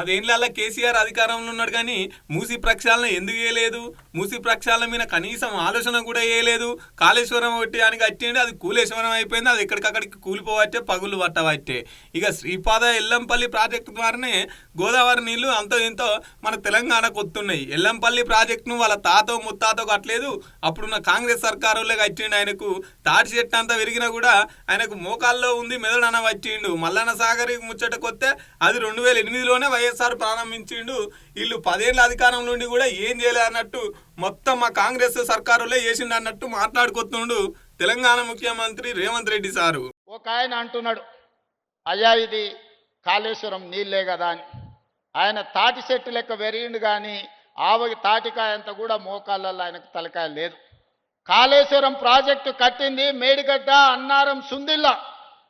పదేళ్ళ కేసీఆర్ అధికారంలో ఉన్నాడు కానీ మూసి ప్రక్షాళన ఎందుకు వేయలేదు మూసి ప్రక్షాళన మీద కనీసం ఆలోచన కూడా వేయలేదు కాళేశ్వరం ఒట్టియానికి వచ్చిండు అది కూలేశ్వరం అయిపోయింది అది ఎక్కడికక్కడికి కూలిపోవట్టే పగులు పట్టవట్టే. ఇక శ్రీపాద ఎల్లంపల్లి ప్రాజెక్టు ద్వారానే గోదావరి నీళ్ళు అంతో ఎంతో మన తెలంగాణకు వస్తున్నాయి ఎల్లంపల్లి ప్రాజెక్టును వాళ్ళ తాతో ముత్తాతో కట్టలేదు. అప్పుడున్న కాంగ్రెస్ సర్కారులో కట్టిండు ఆయనకు. తాటి చెట్టు అంతా విరిగినా కూడా ఆయనకు మోకాల్లో ఉంది మెదడన వచ్చిండు మల్లన్న సాగర్ ముచ్చటకొస్తే అది రెండు వేల ఎనిమిదిలోనే వైఎస్ఆర్ ప్రారంభించిండు. వీళ్ళు పదేళ్ళ అధికారం నుండి కూడా ఏం చేయలేదు అన్నట్టు మొత్తం మా కాంగ్రెస్ సర్కారులే చేసిండు అన్నట్టు మాట్లాడుకొస్తుండు తెలంగాణ ముఖ్యమంత్రి రేవంత్ రెడ్డి సారు. ఒక ఆయన అంటున్నాడు అయ్యా ఇది కాళేశ్వరం నీళ్ళే కదా అని. ఆయన తాటి చెట్టు లెక్క పెరిగిండు కానీ ఆవకి తాటికాయ అంత కూడా మోకాళ్ళల్లో ఆయనకు తలకాయ లేదు. కాళేశ్వరం ప్రాజెక్టు కట్టింది మేడిగడ్డ అన్నారం సుందిల్లా.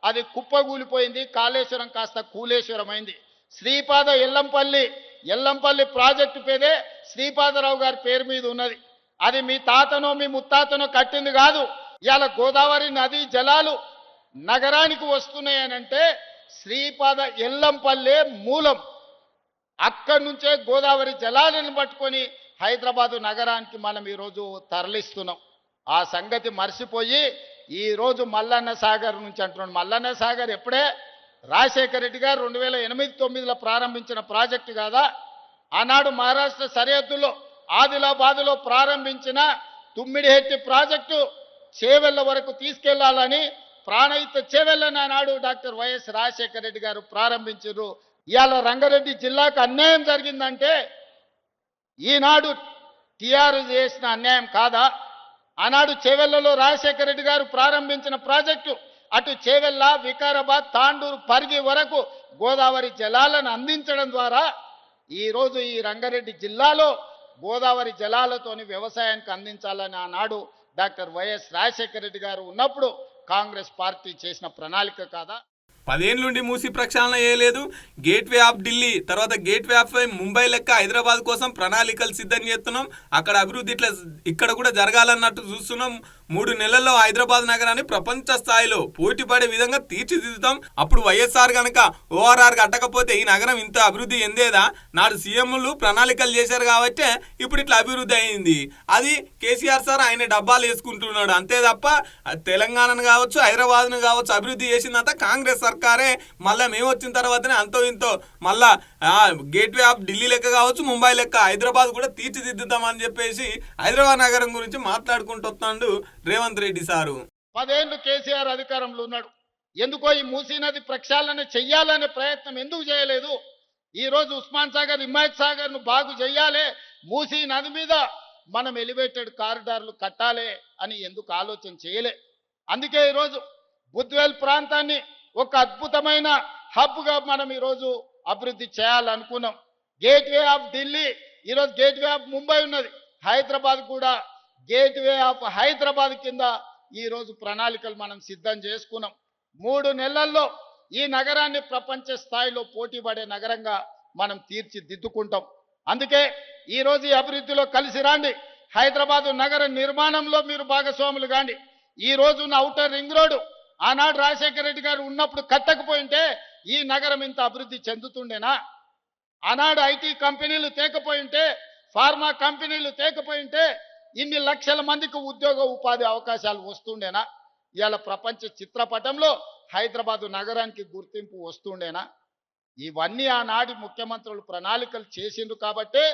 అది కుప్పగూలిపోయింది కాళేశ్వరం కాస్త కూలేశ్వరం అయింది శ్రీపాద ఎల్లంపల్లి ఎల్లంపల్లి ప్రాజెక్టు పేరే శ్రీపాదరావు గారి పేరు మీద ఉన్నది. అది మీ తాతనో మీ ముత్తాతనో కట్టింది కాదు. ఇవాళ గోదావరి నదీ జలాలు నగరానికి వస్తున్నాయనంటే శ్రీపాద ఎల్లంపల్లె మూలం. అక్కడి నుంచే గోదావరి జలాలను పట్టుకొని హైదరాబాదు నగరానికి మనం ఈరోజు తరలిస్తున్నాం. ఆ సంగతి మర్చిపోయి ఈరోజు మల్లన్న సాగర్ నుంచి అంటున్నాడు. మల్లన్న సాగర్ ఎప్పుడే? రాజశేఖర రెడ్డి గారు రెండు వేల ఎనిమిది తొమ్మిదిలో ప్రారంభించిన ప్రాజెక్టు కాదా? ఆనాడు మహారాష్ట్ర సరిహద్దులో ఆదిలాబాదులో ప్రారంభించిన తుమ్మిడిహెట్టి ప్రాజెక్టు చేవెళ్ళ వరకు తీసుకెళ్ళాలని ప్రాణహిత చేవెళ్ళని ఆనాడు డాక్టర్ వైఎస్ రాజశేఖర రెడ్డి గారు ప్రారంభించారు. ఇవాళ రంగారెడ్డి జిల్లాకు అన్యాయం జరిగిందంటే ఈనాడు టీఆర్ఎస్ చేసిన అన్యాయం కాదా? ఆనాడు చేవెళ్ళలో రాజశేఖర రెడ్డి గారు ప్రారంభించిన ప్రాజెక్టు అటు చేవెళ్ళ వికారాబాద్ తాండూరు పరిగి వరకు గోదావరి జలాలను అందించడం ద్వారా ఈరోజు ఈ రంగారెడ్డి జిల్లాలో గోదావరి జలాలతోని వ్యవసాయానికి అందించాలని ఆనాడు డాక్టర్ వైఎస్ రాజశేఖర రెడ్డి గారు ఉన్నప్పుడు కాంగ్రెస్ పార్టీ చేసిన ప్రణాళిక కాదా? పదేళ్ళ నుండి మూసి ప్రక్షాళన చేయలేదు. గేట్వే ఆఫ్ ఢిల్లీ తర్వాత గేట్వే ఆఫ్ ముంబై లెక్క హైదరాబాద్ కోసం ప్రణాళికలు సిద్ధం చేస్తున్నాం. అక్కడ అభివృద్ధి ఇట్లా ఇక్కడ కూడా జరగాలన్నట్టు చూస్తున్నాం. మూడు నెలల్లో హైదరాబాద్ నగరాన్ని ప్రపంచ స్థాయిలో పోటీ పడే విధంగా తీర్చిదిద్దుతాం. అప్పుడు వైఎస్ఆర్ కనుక ఓఆర్ఆర్ కట్టకపోతే ఈ నగరం ఇంత అభివృద్ధి ఎందేదా నాడు సీఎంలు ప్రణాళికలు చేశారు కాబట్టి ఇప్పుడు ఇట్లా అభివృద్ధి అయింది. అది కేసీఆర్ సార్ ఆయన డబ్బాలు వేసుకుంటున్నాడు. అంతే తప్ప తెలంగాణను కావచ్చు హైదరాబాద్ను కావచ్చు అభివృద్ధి చేసిందంతా కాంగ్రెస్ సర్కారే. మళ్ళీ మేము వచ్చిన తర్వాతనే అంతో ఇంతో మళ్ళా గేట్వే ఆఫ్ ఢిల్లీ లెక్క కావచ్చు ముంబై లెక్క హైదరాబాద్ కూడా తీర్చిదిద్దుతామని చెప్పేసి హైదరాబాద్ నగరం గురించి మాట్లాడుకుంటూ వస్తున్నాడు రేవంత్ రెడ్డి సారు. పదేళ్ళు కేసీఆర్ అధికారంలో ఉన్నాడు. ఎందుకో ఈ మూసీ నది ప్రక్షాళన చెయ్యాలనే ప్రయత్నం ఎందుకు చేయలేదు? ఈ రోజు ఉస్మాన్ సాగర్ హిమాయత్ సాగర్ను బాగు చెయ్యాలి. మూసీ నది మీద మనం ఎలివేటెడ్ కారిడార్లు కట్టాలి అని ఎందుకు ఆలోచన చేయలే? అందుకే ఈరోజు బుద్వేల్ ప్రాంతాన్ని ఒక అద్భుతమైన హబ్గా మనం ఈరోజు అభివృద్ధి చేయాలనుకున్నాం. గేట్వే ఆఫ్ ఢిల్లీ ఈరోజు గేట్వే ఆఫ్ ముంబై ఉన్నది. హైదరాబాద్ కూడా గేట్వే ఆఫ్ హైదరాబాద్ కింద ఈరోజు ప్రణాళికలు మనం సిద్ధం చేసుకున్నాం. మూడు నెలల్లో ఈ నగరాన్ని ప్రపంచ స్థాయిలో పోటీ పడే నగరంగా మనం తీర్చిదిద్దుకుంటాం. అందుకే ఈరోజు ఈ అభివృద్ధిలో కలిసి రాండి. హైదరాబాద్ నగర నిర్మాణంలో మీరు భాగస్వాములు కాండి. ఈ రోజు ఉన్న ఔటర్ రింగ్ రోడ్డు ఆనాడు రాజశేఖర రెడ్డి గారు ఉన్నప్పుడు కట్టకపోయింటే ఈ నగరం ఇంత అభివృద్ధి చెందుతుండేనా? ఆనాడు ఐటీ కంపెనీలు తేకపోయింటే ఫార్మా కంపెనీలు తేకపోయింటే ఇన్ని లక్షల మందికి ఉద్యోగ ఉపాధి అవకాశాలు వస్తుండేనా? ఇవాళ ప్రపంచ చిత్రపటంలో హైదరాబాదు నగరానికి గుర్తింపు వస్తుండేనా? ఇవన్నీ ఆనాటి ముఖ్యమంత్రులు ప్రణాళికలు చేసిండ్రు కాబట్టే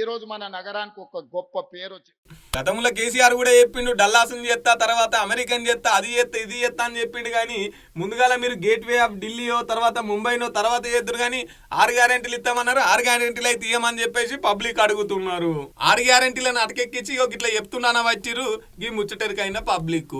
ఈరోజు మన నగరానికి ఒక గొప్ప పేరు వచ్చింది గతంలో కేసీఆర్ కూడా చెప్పిండు డల్లాసన్ చేస్తా తర్వాత అమెరికన్ చేస్తా అది చేస్తా ఇది చేస్తా అని చెప్పిండు కానీ ముందుగాల మీరు గేట్వే ఆఫ్ ఢిల్లీయో తర్వాత ముంబైనో తర్వాత చేద్దరు కానీ ఆరు గ్యారెంటీలు ఇస్తామన్నారు ఆరు గ్యారెంటీలు అయితే ఇయ్యమని చెప్పేసి పబ్లిక్ అడుగుతున్నారు. ఆరు గ్యారెంటీలను అటకెక్కించి ఇట్లా చెప్తున్నానా వచ్చిర్రు ఈ ముచ్చటరికైన పబ్లిక్